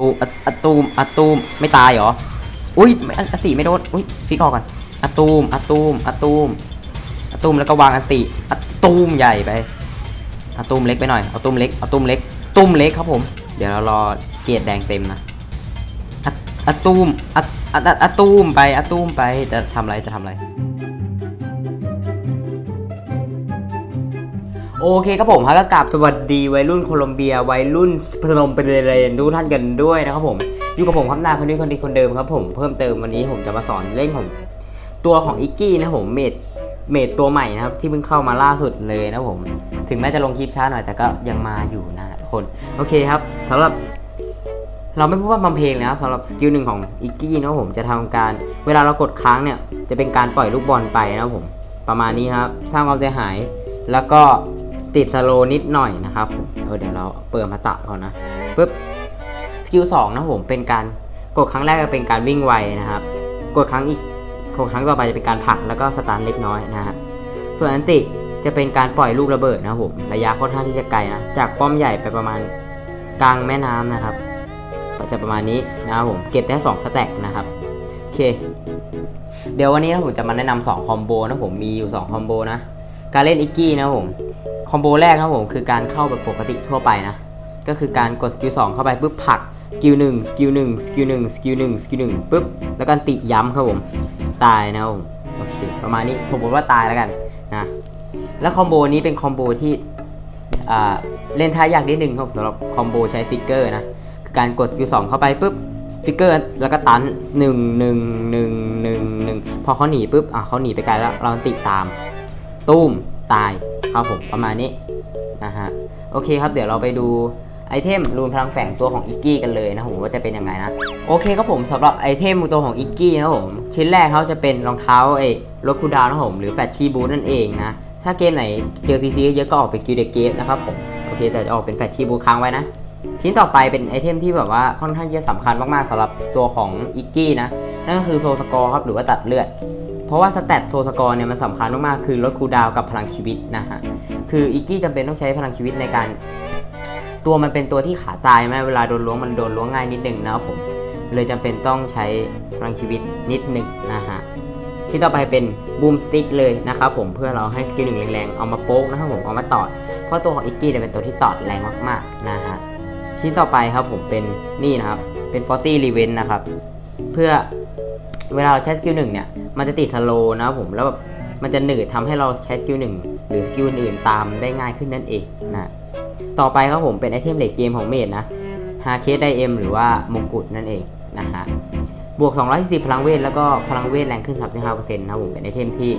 ตูอะอะตูมอตูมไม่ตายเหรอ อุ้ยอะอะติไม่โดน อุ้ยฟิกออกก่อนอตูมอตูมอตูมอตูมแล้วก็วางอะติอตูมใหญ่ไปอตูมเล็กไปหน่อยเอาตูมเล็กเอาตูมเล็กตูมเล็กครับผม เดี๋ยวเรารอเกียรดแดงเต็มนะอตูมอตูมไปอตูมไปจะทำอะไรจะทำอะไร โอเคครับผมฮะก็กราบสวัสดีวัยรุ่นโคลอมเบีย วัยรุ่นพนมเปญเรนทุกท่านกันด้วยนะครับผมอยู่กับผมครับนายคนนี้คนดีคนเดิมครับผมเพิ่มเติมวันนี้ผมจะมาสอนเล่นของตัวของอิกกี้นะผมเมดเมดตัวใหม่นะครับที่เพิ่งเข้ามาล่าสุดเลยนะผม ถึงแม้จะลงคลิปช้าหน่อยแต่ก็ยังมาอยู่นะทุกคนโอเคครับสำหรับเราไม่พูดว่าบำเพลงแล้วสำหรับสกิลหนึ่งของอิกกี้นะผมจะทำการเวลาเรากดค้างเนี่ยจะเป็นการปล่อยลูกบอลไปนะผมประมาณนี้ครับสร้างความเสียหายแล้วก็ ติดสโลนิดหน่อยนะครับผมเออเดี๋ยวเราเปิดมาตะก่อนนะปุ๊บสกิลสองนะผมเป็นการกดครั้งแรกจะเป็นการวิ่งไวนะครับ กดครั้งอีกกดครั้งต่อไปจะเป็นการผลักแล้วก็สตาร์ทเล็กน้อยนะฮะส่วนอันติจะเป็นการปล่อยลูกระเบิดนะผมระยะค่อนข้างที่จะไกลนะจากป้อมใหญ่ไปประมาณกลางแม่น้ำนะครับจะประมาณนี้นะครับผมเก็บได้2สแต็กนะครับโอเค เดี๋ยววันนี้นะผมจะมาแนะนำ2คอมโบนะผมมีอยู่2คอมโบนะ การเล่นอิกกี้นะผมคอมโบแรกนะครับผมคือการเข้าแบบปกติทั่วไปนะ ก็คือการกดสกิล2เข้าไปปุ๊บผลักสกิลหนึ่งสกิลหนึ่งสกิลหนึ่งสกิลหนึ่งสกิลหนึ่งปุ๊บแล้วก็ติย้ำครับผมตายนะผมโอเคประมาณนี้สมมติว่าตายแล้วกันนะแล้วคอมโบนี้เป็นคอมโบที่เล่นท่ายยากนิดนึงครับสำหรับคอมโบใช้ฟิกเกอร์นะคือการกดสกิลสองเข้าไปปุ๊บฟิกเกอร์แล้วก็ตันหนึ่งหนึ่งหนึ่งหนึ่งหนึ่งพอเขาหนีปุ๊บอะเขาหนีไปไกลแล้วเราติตาม ตุ้มตายครับผมประมาณนี้นะฮะโอเคครับเดี๋ยวเราไปดูไอเทมรูนพลังแฝงตัวของอิกกี้กันเลยนะผมว่าจะเป็นยังไงนะโอเคครับผมสำหรับไอเทมตัวของอิกกี้นะผมชิ้นแรกเขาจะเป็นรองเท้าไอรถคูดาวน์นะผมหรือแฟชชี่บูทนั่นเองนะถ้าเกมไหนเจอซีซีเยอะก็ออกเป็นกิลเดเกฟนะครับผมโอเคแต่จะออกเป็นแฟชชี่บูทค้างไว้นะชิ้นต่อไปเป็นไอเทมที่แบบว่าค่อนข้างจะสำคัญมากๆสำหรับตัวของอิกกี้นะนั่นก็คือโซสกอร์ครับหรือว่าตัดเลือด เพราะว่าสแตทโซสกอร์เนี่ยมันสำคัญมากๆ คือลดคูดาวกับพลังชีวิตนะฮะ คืออิกกี้จำเป็นต้องใช้พลังชีวิตในการ ตัวมันเป็นตัวที่ขาตายไหมเวลาโดนล้วงมันโดนล้วงง่ายนิดนึงนะครับผม เลยจำเป็นต้องใช้พลังชีวิตนิดนึงนะฮะชิ้นต่อไปเป็นบูมสติ๊กเลยนะครับผมเพื่อเราให้สกิลหนึ่งแรงๆ เอามาโป๊กนะครับผมเอามาตอด เพราะตัวของอิกกี้เนี่ยเป็นตัวที่ตอดแรงมากๆนะฮะชิ้นต่อไปครับผมเป็นนี่นะครับเป็น40 r e v e n นะครับเพื่อ เวลาเราใช้สกิลหนึ่งเนี่ย มันจะติดสโลนะครับผม แล้วแบบ มันจะหนืดทำให้เราใช้สกิลหนึ่งหรือสกิลอื่นตามได้ง่ายขึ้นนั่นเองนะ ต่อไปครับผมเป็นไอเทมเลดเกมของเมดนะฮาเคสไดเอ็มหรือว่ามงกุฎนั่นเองนะฮะ บวก 240 พลังเวท แล้วก็พลังเวทแรงขึ้น 35%นะครับผม เป็นไอเทมที่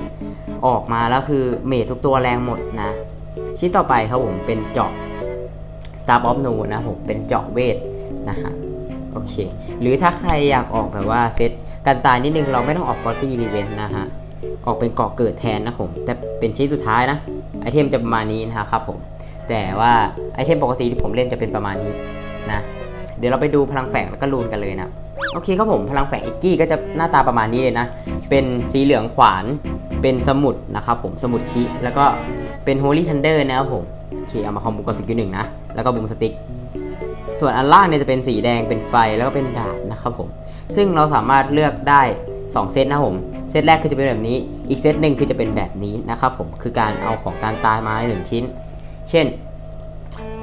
ออกมาแล้วคือเมดทุกตัวแรงหมดนะ ชิ้นต่อไปครับผมเป็นเจาะ Star of No นะผม เป็นเจาะเวทนะฮะ โอเค หรือถ้าใครอยากออกแบบว่าเซต กันตายนิดนึงเราไม่ต้องออก40 Revenge นนะฮะ ออกเป็นเกาะเกิดแทนนะผม แต่เป็นชิ้นสุดท้ายนะ ไอเทมจะประมาณนี้นะครับผม แต่ว่าไอเทมปกติที่ผมเล่นจะเป็นประมาณนี้นะ เดี๋ยวเราไปดูพลังแฝงแล้วก็รูนกันเลยนะ โอเคครับผมพลังแฝงอิกกี้ก็จะหน้าตาประมาณนี้เลยนะ เป็นสีเหลืองขวาน เป็นสมุดนะครับผม สมุดคิแล้วก็เป็น Holy Thunder นะครับผม โอเคเอามาคอมโบกับสกิลหนึ่งนะ แล้วก็บูมสติ๊ก ส่วนอันล่างเนี่ยจะเป็นสีแดงเป็นไฟแล้วก็เป็นดาบนะครับผม ซึ่งเราสามารถเลือกได้ 2 เซตนะผม เซตแรกคือจะเป็นแบบนี้ อีกเซตหนึ่งคือจะเป็นแบบนี้นะครับผม คือการเอาของการตายมาหนึ่งชิ้น เช่น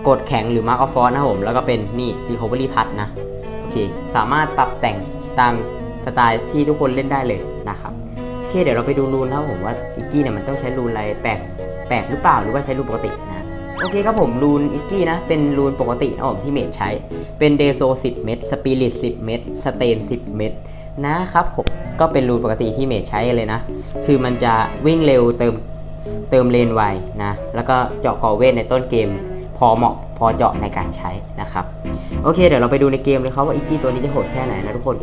กดแข็งหรือ Mark of Force นะครับผม แล้วก็เป็นนี่ Recovery p a t นะโอเค สามารถปรับแต่งตามสไตล์ที่ทุกคนเล่นได้เลยนะครับโอเคเดี๋ยวเราไปดูรูนนะผมว่าอิกกี้เนี่ยมันต้องใช้รูนอะไรแปลกแปลกหรือเปล่าหรือว่าใช้รูนปกตินะ โอเคครับผมรูนอิกกี้นะ เป็นรูนปกตินะผมที่เมดใช้ เป็นเดโซ 10 เม็ดสปิริต 10 เม็ดสเตน 10 เม็ดนะครับผมก็เป็นรูนปกติที่เมดใช้เลยนะ คือมันจะวิ่งเร็วเติมเติมเลนไวนะ แล้วก็เจาะก่อเวทในต้นเกม พอเหมาะพอเจาะในการใช้นะครับ โอเค เดี๋ยวเราไปดูในเกมเลยครับว่าอิกกี้ตัวนี้จะโหดแค่ไหนนะทุกคน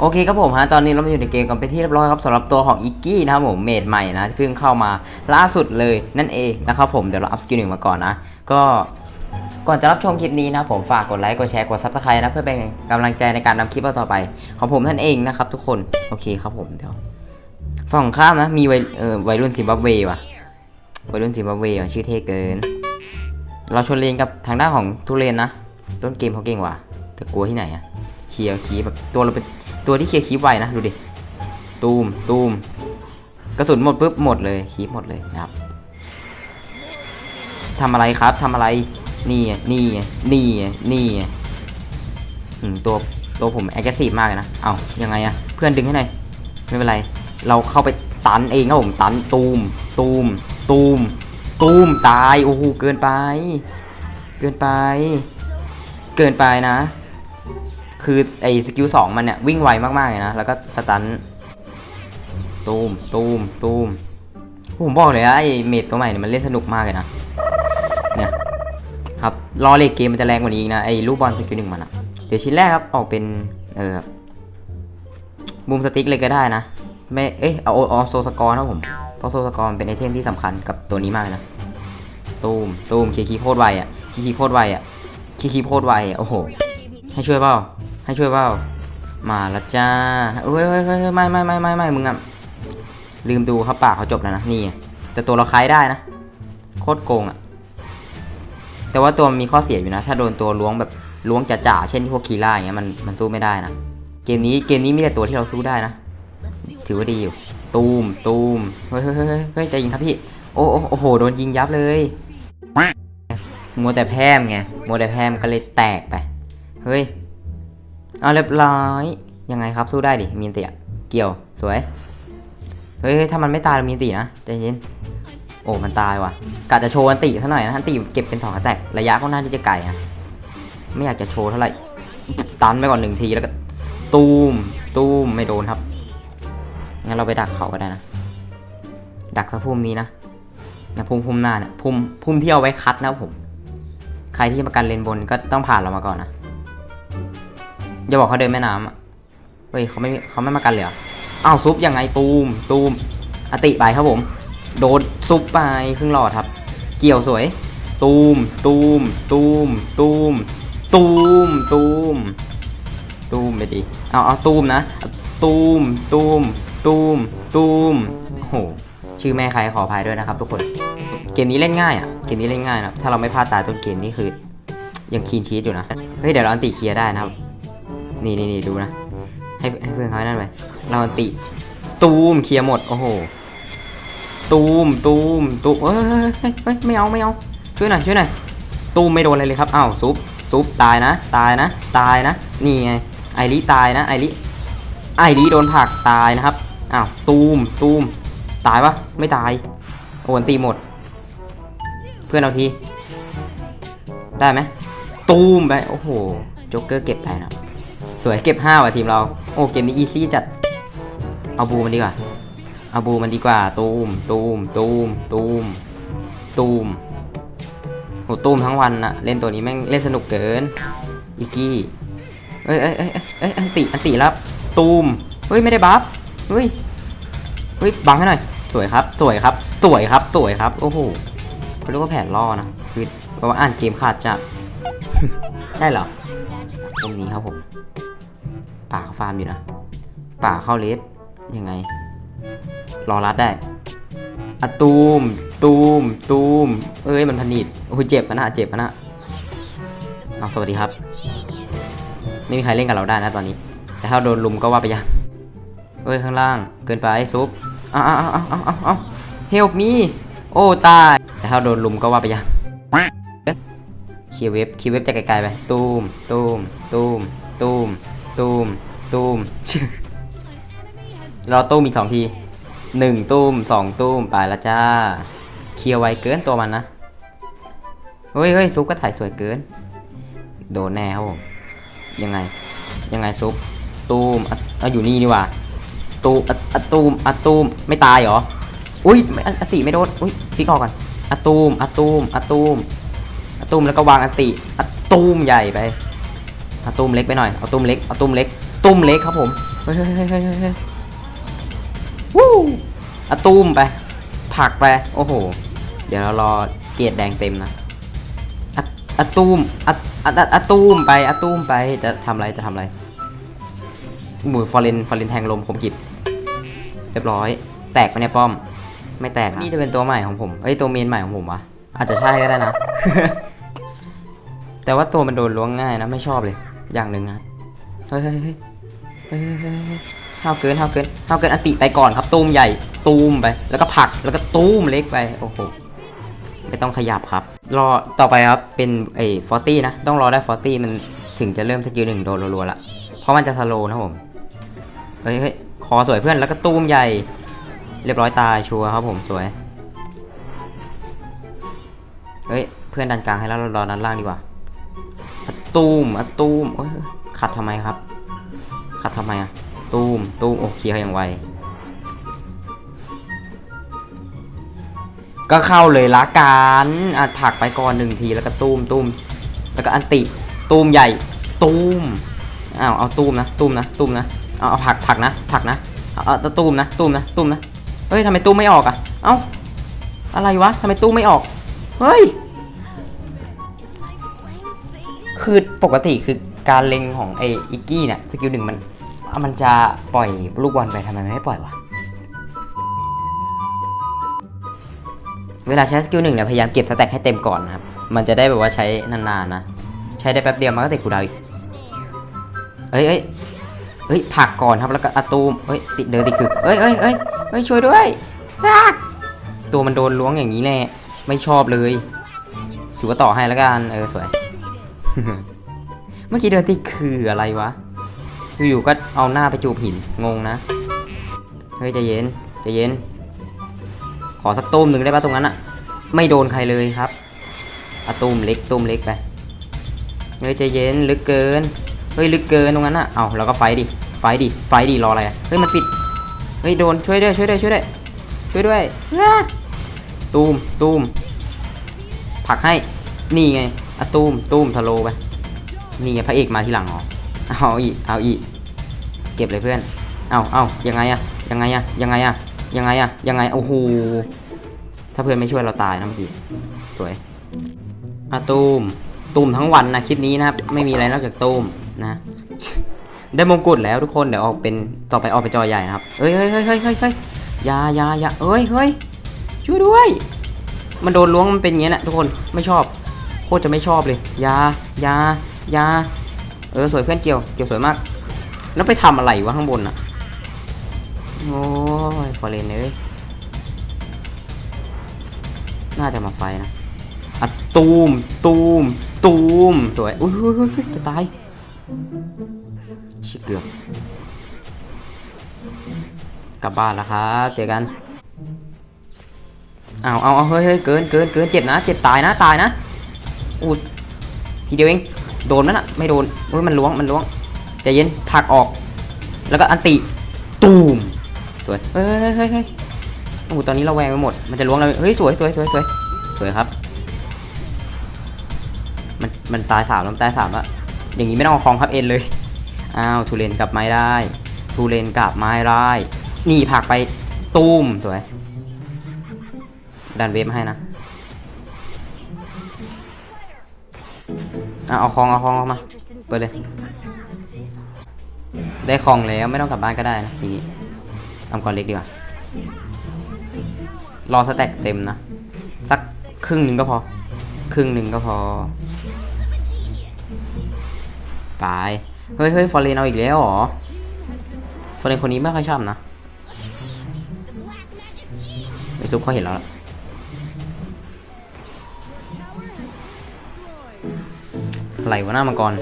โอเคครับผมฮะตอนนี้เรามาอยู่ในเกมกันเป็นที่เรียบร้อยครับสำหรับตัวของอิกกี้นะครับผมเมดใหม่นะที่เพิ่งเข้ามาล่าสุดเลยนั่นเองนะครับผมเดี๋ยวเราอัพสกิลหนึ่งมาก่อนนะ ก็ก่อนจะรับชมคลิปนี้นะผมฝากกดไลค์กดแชร์กดซับสไครต์นะเพื่อเป็นกำลังใจในการนำคลิปต่อไป ของผมท่านเองนะครับทุกคนโอเคครับผมเดี๋ยวฝั่งข้ามนะมีวัยเออวัยรุ่นซิมบับเวว่ะวัยรุ่นซิมบับเวว่ะชื่อเท่เกิน เราชนเลนกับทางด้านของทุเรนนะ ต้นเกมเขาเก่งว่ะแต่กลัวที่ไหนอะเคลียร์คีบแบบตัวเราเป็น ตัวที่เคลียร์คีบไวนะดูดิ ตูมตูมกระสุนหมดปุ๊บหมดเลยคีบหมดเลยนะครับทำอะไรครับทำอะไร นี่นี่นี่นี่ตัวตัวผมแอคทีฟมากเลยนะ เอายังไงอะเพื่อนดึงให้หน่อยไม่เป็นไร เราเข้าไปตันเองครับผมตันตูม ตูม ตูม ตูมตายโอ้โหเกินไป เกินไป เกินไปนะ คือไอ้สกิลสองมันเนี่ยวิ่งไวมากๆเลยนะ แล้วก็สตันตูมตูมตูมผมบอกเลยนะไอ้เมดตัวใหม่เนี่ยมันเล่นสนุกมากเลยนะ เนี่ยครับรอเลกเกมมันจะแรงกว่านี้อีกนะไอ้ลูกบอลสกิลหนึ่งมันอะเดี๋ยวชิ้นแรกครับออกเป็นเออบูมสติ๊กเลยก็ได้นะไม่เอ้ยเอาเอาโซสกอร์นะผมเพราะโซสกอร์เป็นไอเทมที่สำคัญกับตัวนี้มากเลยนะตูมตูมคีคีโพดไวอะคีคีโพดไวอะคีคีโพดไวอะโอ้โหให้ช่วยเปล่า ให้ช่วยเปล่ามาละจ้าเฮ้ยเฮ้ยเฮ้ยไม่ไม่ไม่ไม่ไม่มึงอะลืมดูครับปากเขาจบแล้วนะนี่แต่ตัวเราคล้ายได้นะโคตรโกงอะแต่ว่าตัวมีข้อเสียอยู่นะ ถ้าโดนตัวล้วงแบบล้วงจ่าๆเช่นพวกคีล่าอย่างเงี้ยมันมันสู้ไม่ได้นะเกมนี้เกมนี้มีแต่ตัวที่เราสู้ได้นะ ถือว่าดีอยู่ ตูมตูมเฮ้ยเฮ้ยเฮ้ยใจยิงครับพี่โอ้โอ้โหโดนยิงยับเลยมัวแต่แพมไงมัวแต่แพมก็เลยแตกไปเฮ้ย เอาเรียบร้อย ยังไงครับสู้ได้ดิมีนติอะเกี่ยวสวย เฮ้ยถ้ามันไม่ตายมีนตินะใจเย็นโอ้มันตายว่ะกะจะโชว์อันติซะหน่อยนะอันติเก็บเป็นสองกระแตกระยะค่อนข้างที่จะไกลอะไม่อยากจะโชว์เท่าไหร่ตันไปก่อนหนึ่งทีแล้วก็ตูมตูมไม่โดนครับงั้นเราไปดักเขาก็ได้นะ ดักสักพุ่มนี้นะนะพุ่มพุ่มหน้าเนี่ยพุ่มพุ่มที่เอาไว้คัดนะผม ใครที่ประกันเลนบนก็ต้องผ่านเรามาก่อนนะ อย่าบอกเขาเดินแม่น้ำอะเฮ้ยเขาไม่เขาไม่มากันเลยเหรออ้าวซุปยังไงตูมตูมอติไปครับผม โดนซุปไปครึ่งหลอดครับ เกี่ยวสวย ตูมตูมตูมตูมตูมตูมตูมไปดิเอาเอาตูมนะตูมตูมตูมตูมโอ้โหชื่อแม่ใครขออภัยด้วยนะครับทุกคน เกมนี้เล่นง่ายอะเกมนี้เล่นง่ายนะถ้าเราไม่พลาดตายต้นเกมนี่คือยังคีนชีสอยู่นะเฮ้ยเดี๋ยวเราอันติเคลียร์ได้นะครับ นี่นี่นี่ดูนะ ให้ให้เพื่อนเขาให้นั่นไปเราอันติ ตูมเคลียร์หมด โอ้โห ตูมตูมตูมเฮ้ยเฮ้ยไม่เอาไม่เอา ช่วยหน่อยช่วยหน่อย ตูมไม่โดนอะไรเลยครับอ้าวซุปซุปตายนะ ตายนะ ตายนะ นี่ไง ไอริตายนะ ไอริไอริโดนผักตายนะครับ อ้าว ตูมตูมตายปะไม่ตาย โอนตีหมด เพื่อนเอาที ได้ไหมตูมไป โอ้โห โจ๊กเกอร์เก็บไปนะ สวยเก็บ5ว่ะทีมเรา โอ้เกมนี้อีซี่จัด เอาบูมันดีกว่า เอาบูมันดีกว่า ตูมตูมตูมตูมตูมโหตูมทั้งวันนะเล่นตัวนี้แม่งเล่นสนุกเกิน อีกี้ เอ้ยเอ้ยเอ้ยเอ้ยอันติอันติรับ ตูมเฮ้ยไม่ได้บัฟ เฮ้ย เฮ้ยบังให้หน่อย สวยครับ สวยครับ สวยครับ สวยครับ โอ้โหเขาเรียกว่าแผนล่อนะคือแปลว่าอ่านเกมขาดจัดใช่เหรอตรงนี้ครับผม ป่าเขาฟาร์มอยู่นะ ป่าเข้าเลสยังไง รอรัดได้อะตูม ตูม ตูม เอ้ยมันพนิดโอ้ยเจ็บปะนะเจ็บปะนะเอาสวัสดีครับ ไม่มีใครเล่นกับเราได้นะตอนนี้ แต่ถ้าโดนลุมก็ว่าไปยังเอ้ยข้างล่างเกินไปซุปอ้าวอ้าวอ้าวอ้าวอ้าวอ้าวเฮลมีโอ้ตาย แต่ถ้าโดนลุมก็ว่าไปยังเคลียร์เว็บเคลียร์เว็บจากไกลๆไป ตูม ตูม ตูม ตูม ตูมตูมเราตูมอีกสองทีหนึ่งตูมสองตูมไปแล้วจ้า เคลียร์ไวเกินตัวมันนะ เฮ้ยเฮ้ยซุปก็ถ่ายสวยเกิน โดนแน่ครับผม ยังไง ยังไงซุปตูมอะอะอยู่นี่นี่หว่า ตูมอะตูมอะตูมไม่ตายเหรอ อุ้ยไม่อะอันติไม่โดน อุ้ยพลิกออกก่อนอะตูมอะตูมอะตูมอะตูมแล้วก็วางอัติอะตูมใหญ่ไป เอะตูมเล็กไปหน่อย เอาตูมเล็ก เอาตูมเล็กตูมเล็กครับผม เฮ้ยเฮ้ยเฮ้ยเฮ้ยเฮ้ยเฮ้ยวู้อะตูมไป ผักไป โอ้โห เดี๋ยวเรารอเกียรดแดงเต็มนะอะอะตูมอะอะอะอะตูมไปอะตูมไป จะทำอะไร จะทำอะไรหมูฟอร์เรนฟอร์เรนแทงลมผมกิบเรียบร้อย แตกไปในยป้อม ไม่แตกนะนี่จะเป็นตัวใหม่ของผม เอ้ย ตัวเมนใหม่ของผมวะอาจจะใช่ก็ได้นะ แต่ว่าตัวมันโดนล้วงง่ายนะ ไม่ชอบเลย อย่างหนึ่งนะเฮ้ยเฮ้ยเฮ้ยเฮ้ยเฮ้ยเฮ้ยเฮ้ยห้าวเกินห้าวเกินห้าวเกินอติไปก่อนครับตูมใหญ่ตูมไป แล้วก็ผักแล้วก็ตูมเล็กไปโอ้โหไม่ต้องขยับครับ รอต่อไปครับเป็นไอ้ฟอร์ตี้นะ ต้องรอได้ฟอร์ตี้มันถึงจะเริ่มสกิลหนึ่งโดนรัวๆละเพราะมันจะสโลนะผมเฮ้ยเฮ้ยคอสวยเพื่อนแล้วก็ตูมใหญ่ เรียบร้อยตายชัวร์ครับผมสวยเฮ้ยเพื่อนดันกลางให้แล้วเรารอดันล่างดีกว่า ตูมอะตูมเอ้ยขัดทำไมครับ ขัดทำไมอะตูมตูมโอเคอย่างไวก็เข้าเลยละกันอัดผักไปก่อนหนึ่งทีแล้วก็ตูมตูมแล้วก็อันติตูมใหญ่ตูมอ้าวเอาตูมนะตูมนะตูมนะเอาเอาผักผักนะผักนะเอาเอาตูมนะตูมนะตูมนะเฮ้ยทำไมตูมไม่ออกอะเอ้าอะไรวะทำไมตูมไม่ออกเฮ้ย คือปกติคือการเล็งของไอ้อิกกี้เนี่ยสกิลหนึ่งมันมันจะปล่อยลูกบอลไปทำไมไม่ปล่อยวะเวลาใช้สกิลหนึ่งเนี่ยพยายามเก็บสแต็กให้เต็มก่อนนะครับ มันจะได้แบบว่าใช้นานๆนะ ใช้ได้แป๊บเดียวมันก็ติดคูดาวอีก เอ้ยเอ้ยเอ้ยผักก่อนครับแล้วก็อะตูมเอ้ยติดเดินติดคือเอ้ยเอ้ยเอ้ยเอ้ยช่วยด้วย ตัวมันโดนล้วงอย่างนี้แหละไม่ชอบเลยถือว่าต่อให้แล้วกันเออสวย เมื่อกี้เดินติดคืออะไรวะ อยู่ๆก็เอาหน้าไปจูบหิน งงนะ เฮ้ยใจเย็นใจเย็น ขอสักตูมหนึ่งได้ปะตรงนั้นอะไม่โดนใครเลยครับอะตูมเล็กตูมเล็กไป เฮ้ยใจเย็นลึกเกิน เฮ้ยลึกเกินตรงนั้นอะเอาแล้วก็ไฟดิ ไฟดิ ไฟดิรออะไรอะเฮ้ยมันปิด เฮ้ยโดนช่วยด้วยช่วยด้วยช่วยด้วยช่วยด้วยอะตูมตูมผลักให้ นี่ไง อะตูมตูมทะโลไปนี่ไงพระเอกมาทีหลังเหรอเอาอีเอาอีเก็บเลยเพื่อนเอาเอายังไงอะยังไงอะยังไงอะยังไงอะยังไงโอ้โหถ้าเพื่อนไม่ช่วยเราตายนะเมื่อกี้สวยอะตูมตูมทั้งวันนะคลิปนี้นะครับไม่มีอะไรนอกจากตูมนะ ได้มงกุฎแล้วทุกคนเดี๋ยวออกเป็นต่อไปออกไปนจอใหญ่นะครับเอ้ยเฮ้ยเฮ้ยเฮ้ยเฮ้ยเฮ้ยยายายาเอ้ยเฮ้ยช่วยด้วย มันโดนล้วงมันเป็นอย่างนี้แหละทุกคนไม่ชอบ โคตรจะไม่ชอบเลยยายายาเออสวยเพื่อนเกี่ยวเกี่ยวสวยมาก แล้วไปทำอะไรวะข้างบนอะโอ้ยฟอเรนเลยน่าจะมาไฟนะอะตูมตูมตูมสวยอุ้ยอุ้ยจะตายชิบเกือบกลับบ้านแล้วครับเจอกันเอาเอาเอาเฮ้ยเฮ้ยเกินเกินเกินเจ็บนะ เจ็บตายนะ ตายนะ อูดทีเดียวเองโดนไหมน่ะไม่โดนเฮ้ยมันล้วงมันล้วงใจเย็นผักออก แล้วก็อันติตูมสวยเฮ้ยเฮ้ยเฮ้ยโอ้โหตอนนี้เราแวงไปหมด มันจะล้วงเราเฮ้ยสวยสวยสวยสวยสวยครับมันมันตายสามแล้วตายสามแล้วอย่างนี้ไม่ต้องเอาคลองครับเอ็นเลยอ้าวทูเลนกลับไม้ได้ทูเลนกลับไม้ได้นี่ผักไปตูมสวยดันเวฟมาให้นะ อะเอาคลองเอาคลองออกมาเปิดเลย ได้คลองแล้วไม่ต้องกลับบ้านก็ได้นะทีนี้ทำก่อนเล็กดีกว่ารอสแต็กเต็มนะสักครึ่งหนึ่งก็พอ ครึ่งหนึ่งก็พอไปเฮ้ยเฮ้ยฟอร์เรนเอาอีกแล้วหรอฟอร์เรนคนนี้ไม่ค่อยชอบนะไอซุปเขาเห็นแล้วล่ะ อะไรวะหน้ามังกร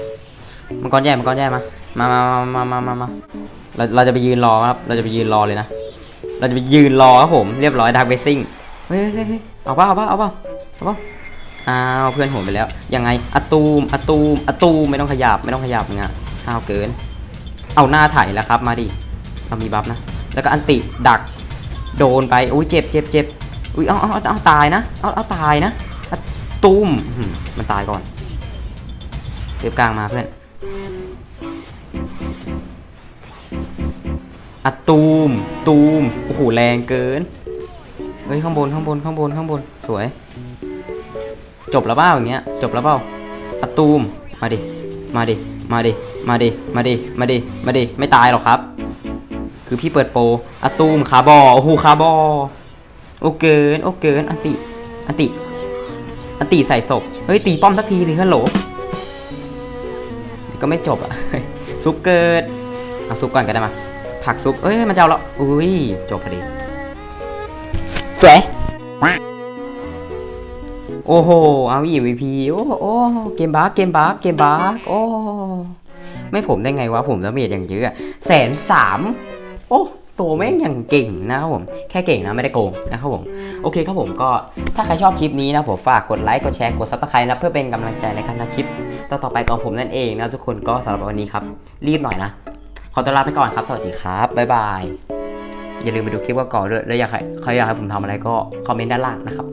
มังกรแย่ มังกรแย่มามา มามามามามาเราเราจะไปยืนรอครับ เราจะไปยืนรอเลยนะ เราจะไปยืนรอครับผม เรียบร้อยดักเบสซิ่ง เฮ้ยเฮ้ยเฮ้เอาเปล่าเอาเปล่าเอาเปล่าเอาเปล่าอ้าวเพื่อนผมไปแล้ว ยังไงอะตูมอะตูมอะตูมไม่ต้องขยับไม่ต้องขยับเงี้ยข้าวเกิน เอาหน้าถ่ายแล้วครับ มาดิเรามีบัฟนะ แล้วก็อันติดักโดนไป อุ้ยเจ็บเจ็บเจ็บอุ้ยเอาเอาเอาตายนะ เอาเอาตายนะอตูมมันตายก่อน เก็บกลางมาเพื่อนอะตูม ตูม โอ้โห แรงเกิน เฮ้ย ข้างบน ข้างบน ข้างบน ข้างบน สวย จบแล้วเปล่าอย่างเงี้ย จบแล้วเปล่าอะตูม มาดิ มาดิ มาดิ มาดิ มาดิ มาดิ มาดิ ไม่ตายหรอกครับ คือพี่เปิดโปรอะตูมคาร์บอ โอ้โหคาร์บอ โอเกิน โอเกิน อันติ อันติ อันติใส่ศพ เฮ้ย ตีป้อมสักทีดิฮัลโหล ก็ไม่จบอะซุปเกิด เอาซุปก่อนก็ได้มา ผักซุป เอ้ย มันจะเอาแล้ว อุ้ย จบพอดี สวย โอ้โห เอาอีวีพีโอ้โอ้เกมบักเกมบักเกมบักโอ้ ไม่ผมได้ไงวะ ผมดาเมจอย่างเยอะแสนสาม โอ้ตัวแม่งอย่างเก่งนะครับผม แค่เก่งนะไม่ได้โกงนะครับผม โอเคครับผมก็ถ้าใครชอบคลิปนี้นะผมฝากกดไลค์กดแชร์กดซับสไครต์นะเพื่อเป็นกำลังใจในการทำคลิป ต่อไปของผมนั่นเองนะทุกคนก็สำหรับวันนี้ครับ รีบหน่อยนะ ขอตัวลาไปก่อนครับ สวัสดีครับ บ๊ายบาย อย่าลืมไปดูคลิปก่อนด้วย แล้วอยากให้ใครอยากให้ผมทำอะไรก็คอมเมนต์ด้านล่างนะครับ